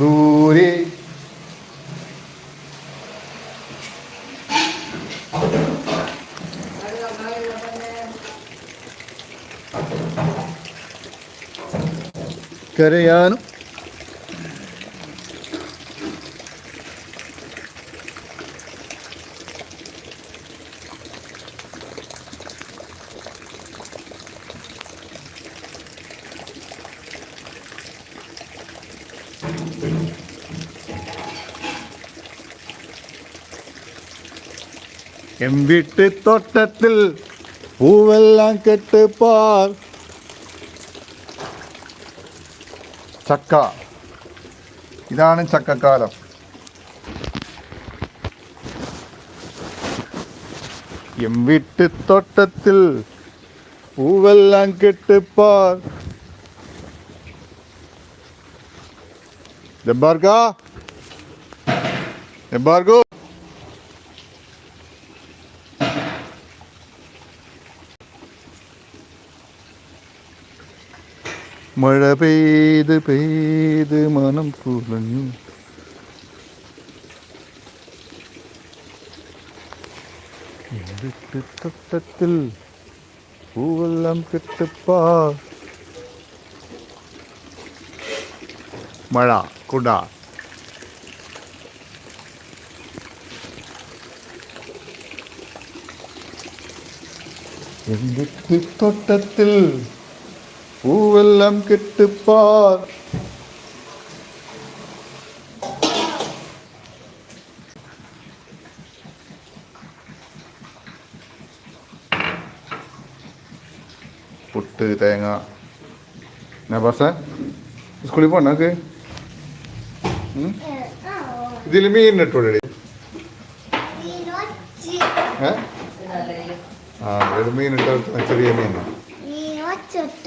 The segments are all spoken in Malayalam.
ਦੂਰੀ। ਕਰਿਆ കരയാനും എംവിട്ട് തോട്ടത്തിൽ പൂവെല്ലാം കെട്ട് പാർ. ചക്ക. ഇതാണ് ചക്കക്കാലം. എം വീട്ട് തോട്ടത്തിൽ പൂവെല്ലാം കെട്ട് പാർ. എംബാർഗോ മഴ പെയ്ത് പെയ്ത് മനം കുളഞ്ഞു തൊട്ടത്തിൽ പൂവെല്ലാം കിട്ടപ്പാ. മഴ കുട. എന്തൊക്കെ തൊട്ടത്തിൽ പൂവെല്ലാം കെട്ടുപ്പാർ. പുട്ട് തേങ്ങ. നബാസ സ്കൂളിൽ പോണക്ക് ഇതിൽ മീൻ ഇട്ടോടെ ആ ഒരു മീൻ ഇട്ട ചെറിയ മീൻ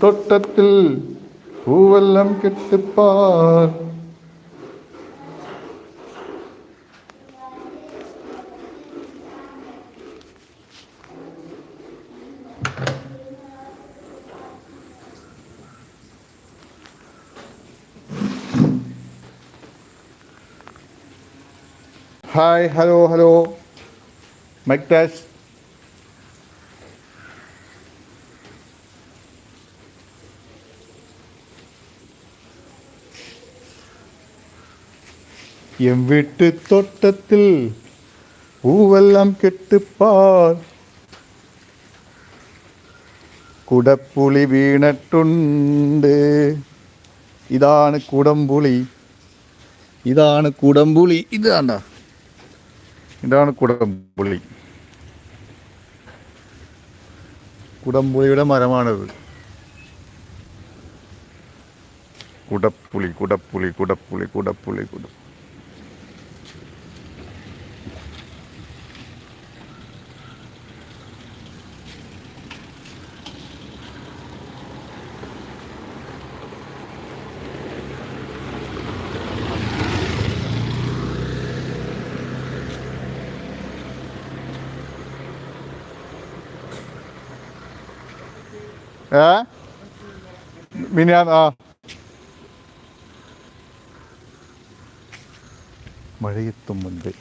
എംവിട്ട് തൊട്ടത്തിൽ പൂവെല്ലാം കെട്ടുപ്പാർ. Hi hello hello. മൈക്ക് ടാസ് എം വീട്ട് തോട്ടത്തിൽ പൂവെല്ലാം കെട്ടുപ്പാർ കുടപ്പുളി വീണിട്ടുണ്ട്. ഇതാണ് കുടംപുളി. ഇതാണ് കുടംപുളി. ഇത് കണ്ട? ഇതാണ് കുടംപുളി. കുടംപുളിയുടെ മരമാണിത്. കുടപ്പുളി കുടപ്പുളി കുടപ്പുളി കുടപ്പുളി കുട ഏ? മിനിയാ ആ. മഴയെത്തും മുൻപേ.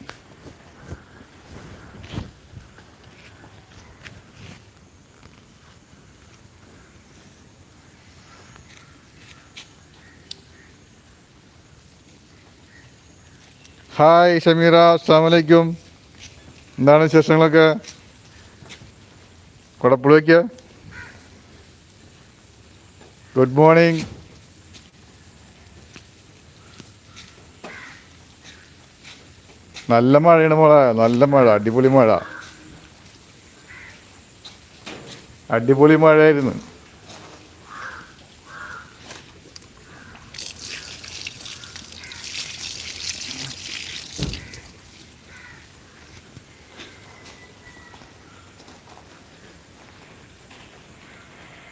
ഹായ് ഷമീറ. അസ്സാമലൈക്കും എന്താണ് വിശേഷങ്ങളൊക്കെ? കുടപ്പുഴയ്ക്ക് വയ്ക്കുക ഗുഡ് മോർണിംഗ് നല്ല മഴയാണ് മോള. നല്ല മഴ. അടിപൊളി മഴ. അടിപൊളി മഴയായിരുന്നു.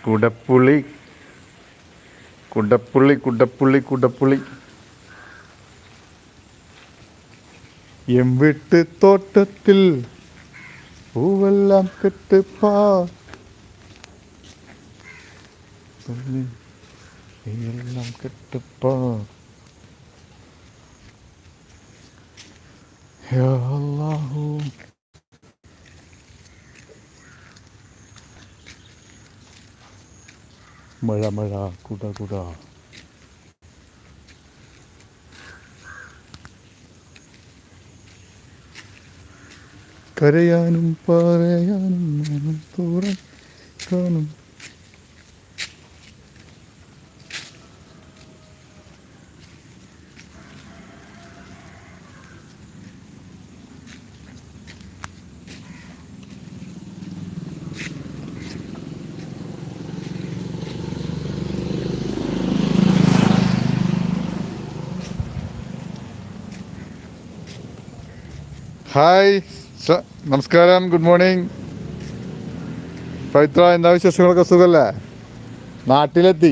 കുടപ്പുളി குடப்புள்ளி குடப்புள்ளி குடப்புள்ளி எம் வீட்டு தோட்டத்தில் பூவெல்லாம் கெட்டுப்பா எல்லாம் கெட்டுப்பா யா அல்லாஹூ. മഴ മഴ കുട കുട. കരയാനും പറയാനും മനം തുറക്കാനും ഹായ്. നമസ്കാരം. Good morning. പവിത്ര എന്താ വിശേഷങ്ങളൊക്കെ? സുഖമല്ലേ നാട്ടിലെത്തി.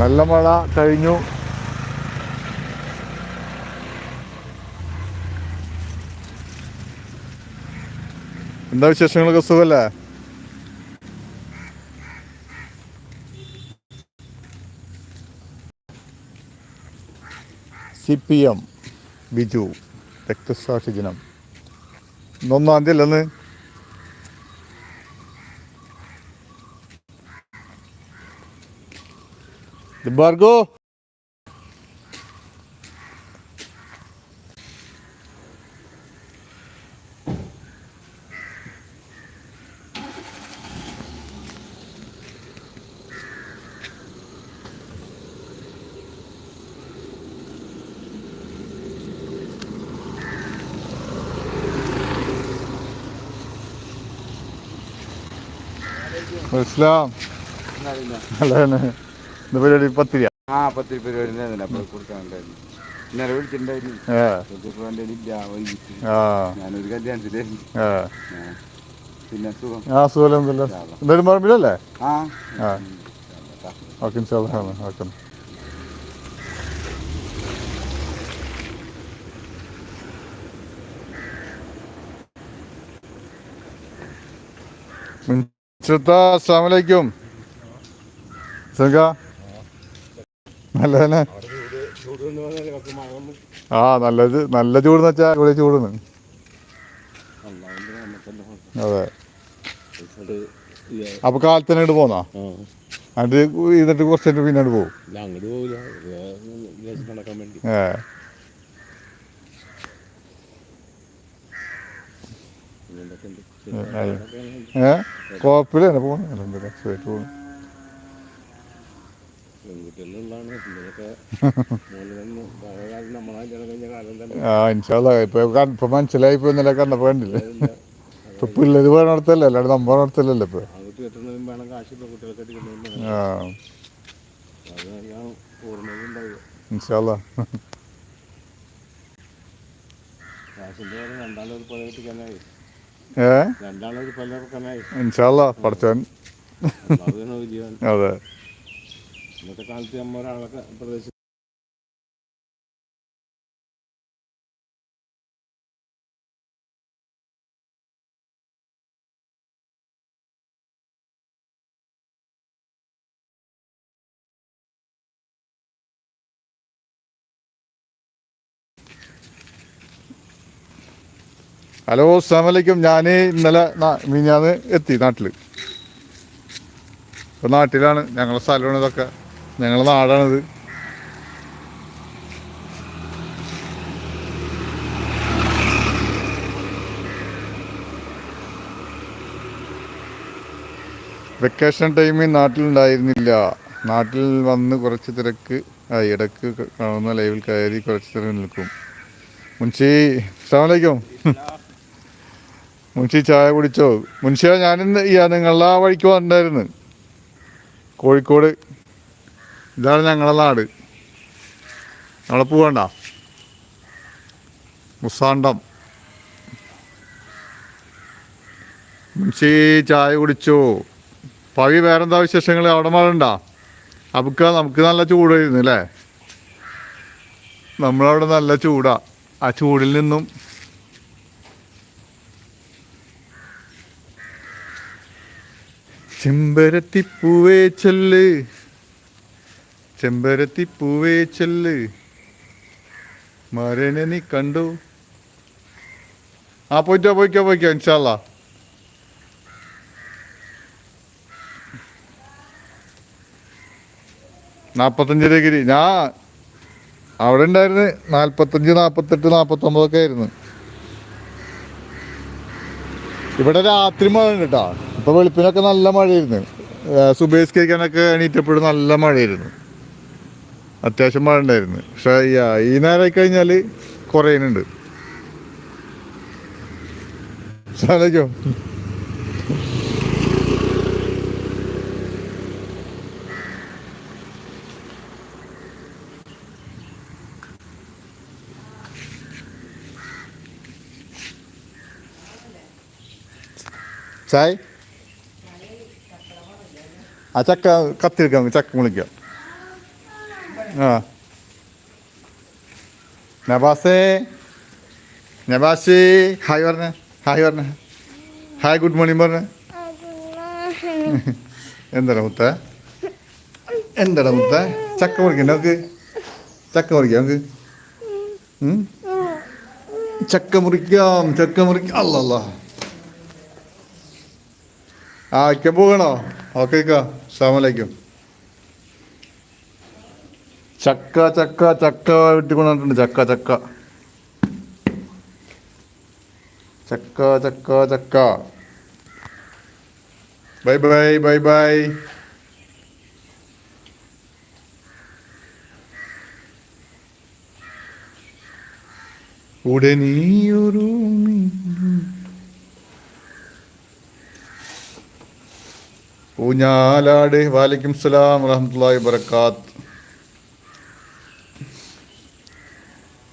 നല്ല മഴ കഴിഞ്ഞു. എന്താ വിശേഷങ്ങളൊക്കെ? സുഖല്ലേ? സി പി എം ബിജു രക്തസാക്ഷി ദിനം. ഇന്നൊന്നാം തീയതി അല്ലെന്ന്? ഭാർഗോ ഇസ്ലാം അല്ലാണ് ഇത് പരിപാടി പത്തിരിയാ? ആ പത്തിരി പരിപാടി ഉണ്ടായിരുന്നു. അപ്പോൾ കൊടുക്കാനുണ്ടായിരുന്നു ഇന്നലെ വിളിച്ചിട്ടുണ്ടായിരുന്നു. ഞാനൊരു കല്യാണത്തിലായിരുന്നു. പിന്നെ സുഖം? ആ സുഖമൊന്നുമില്ല എന്തായാലും പറമ്പിലല്ലേ ആ. ഓക്കെ ഇൻഷാല്ലാ ഓക്കെ അസ്സാം വലൈക്കും സുഖ നല്ല തന്നെ ആ നല്ലത് നല്ല ചൂടെന്ന് വെച്ചാൽ ഇവിടെ ചൂടുന്ന്. അതെ. അപ്പൊ കാലത്തന്നെ ഇങ്ങോട്ട് പോന്നാ? അത് ഇതിട്ട് കുറച്ച് കഴിഞ്ഞിട്ട് പിന്നെ അങ്ങോട്ട് പോകും ഏ. വേണ്ടി ഏ? തന്നെ പോകണം സുഖമായിട്ട് പോകണം ആ ഇൻഷാല്ല ഇപ്പൊ മനസ്സിലായി ഇപ്പൊ ഇന്നലെ കണ്ടപ്പോ കണ്ടില്ലേ? ഇപ്പൊ പിള്ളേര് വേണടത്തല്ലേ അല്ലാണ്ട് നമ്മ വേണടത്തല്ലല്ലോ ഇപ്പൊ. ആ. ഇൻഷാല്ല രണ്ടാളൊരു പുഴ കെട്ടിക്കാനായി. ഏ? ഇൻഷാല്ല അതെ. ഇന്നത്തെ കാലത്ത് നമ്മൾ ഒരാളൊക്കെ പ്രദേശം ഹലോ അസ്സാം വലൈക്കും ഞാൻ ഇന്നലെ നാ- മിനിഞ്ഞാന്ന് എത്തി നാട്ടിൽ ഇപ്പം നാട്ടിലാണ്. ഞങ്ങളുടെ സ്ഥലമാണ് ഇതൊക്കെ. ഞങ്ങളുടെ നാടാണിത്. വെക്കേഷൻ ടൈമിൽ നാട്ടിലുണ്ടായിരുന്നില്ല. നാട്ടിൽ വന്ന് കുറച്ച് തിരക്ക്. ഇടയ്ക്ക് കാണുന്ന ലൈവിൽ കയറി കുറച്ച് തിരക്ക് നിൽക്കും. മുൻഷി അസ്സാമലൈക്കും മുൻഷി ചായ കുടിച്ചോ? മുൻഷിയ ഞാനിന്ന് നിങ്ങളുടെ ആ വഴിക്ക് വന്നിരുന്നു കോഴിക്കോട്. ഇതാണ് ഞങ്ങളുടെ നാട്. നമ്മളെ പോകണ്ട മുസാണ്ടം. മുൻഷി ചായ കുടിച്ചോ? പവി വേറെന്താ വിശേഷങ്ങൾ അവിടെ മഴ ഉണ്ടോ അബുക്ക നമുക്ക് നല്ല ചൂടായിരുന്നു അല്ലേ? നമ്മളവിടെ നല്ല ചൂടാ. ആ ചൂടിൽ നിന്നും ചെമ്പരത്തിപ്പൂവേ ചെല്ല്. ചെമ്പരത്തിപ്പൂവേ ചെല്ല്. മരനെ നീ കണ്ടു. ആ പോയിക്കോ പോയിക്കോ പോയിക്കോ ഇൻഷാല്ല നാൽപ്പത്തഞ്ച് ഡിഗ്രി. ഞാൻ അവിടെ ഉണ്ടായിരുന്നു നാൽപ്പത്തഞ്ച് നാൽപ്പത്തെട്ട് നാൽപ്പത്തൊമ്പതൊക്കെ ആയിരുന്നു. ഇവിടെ രാത്രി മഴ കേട്ടോ ഇപ്പൊ വെളുപ്പിനൊക്കെ നല്ല മഴയായിരുന്നു. സുബേസ് കേൾക്കാനൊക്കെ എണീറ്റപ്പോഴും നല്ല മഴയായിരുന്നു. അത്യാവശ്യം മഴ ഉണ്ടായിരുന്നു. പക്ഷെ ഈ- നേരമായി കഴിഞ്ഞാൽ കുറയുന്നുണ്ട്. സാധിക്കോ ചായ്? ആ ചക്ക കത്തിരിക്കാം ചക്ക മുളിക്കാം ആ. നബാസേ നബാസി ഹായ് പറഞ്ഞ ഹായ് പറഞ്ഞ. ഹായ് ഗുഡ് മോർണിംഗ് പറഞ്ഞ. എന്താടാ മുത്ത? എന്താടാ മുത്ത? ചക്ക മുറിക്കണ്ട നമുക്ക്? ചക്ക മുറിക്കാം നമുക്ക്? ചക്ക മുറിക്കാം ചക്ക മുറിക്കാം അല്ലല്ല ആ വയ്ക്കാൻ പോകണോ? ഓക്കെ അസ്സാമലൈക്കും ചക്ക ചക്ക ചക്ക വെട്ടിക്കൊണ്ടിട്ടുണ്ട് ചക്ക ചക്ക. ചക്ക ചക്ക ചക്ക. Bye bye bye bye. ഉടനെയൊരു ഊഞ്ഞാലാട്. വാലിക്കും സലാം വറഹമത്തുള്ളാഹി വബറകാത്ത്.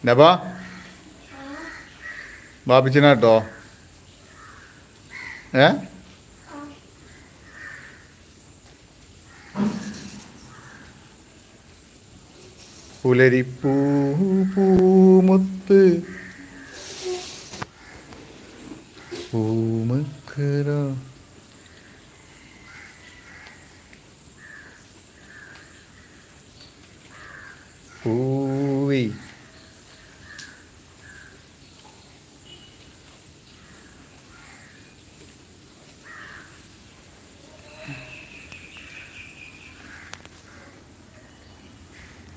നബ. ബാബിച്ചിനാട്ടോ. ഏ? പുലരിപ്പൂ പൂമുത്ത്. പൂമക്കര. പൂവി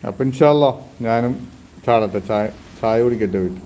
അപ്പം ഇൻഷാല്ല ഞാനും ചാടട്ടെ ചായ ചായ കുടിക്കട്ടെ വീട്ടിൽ.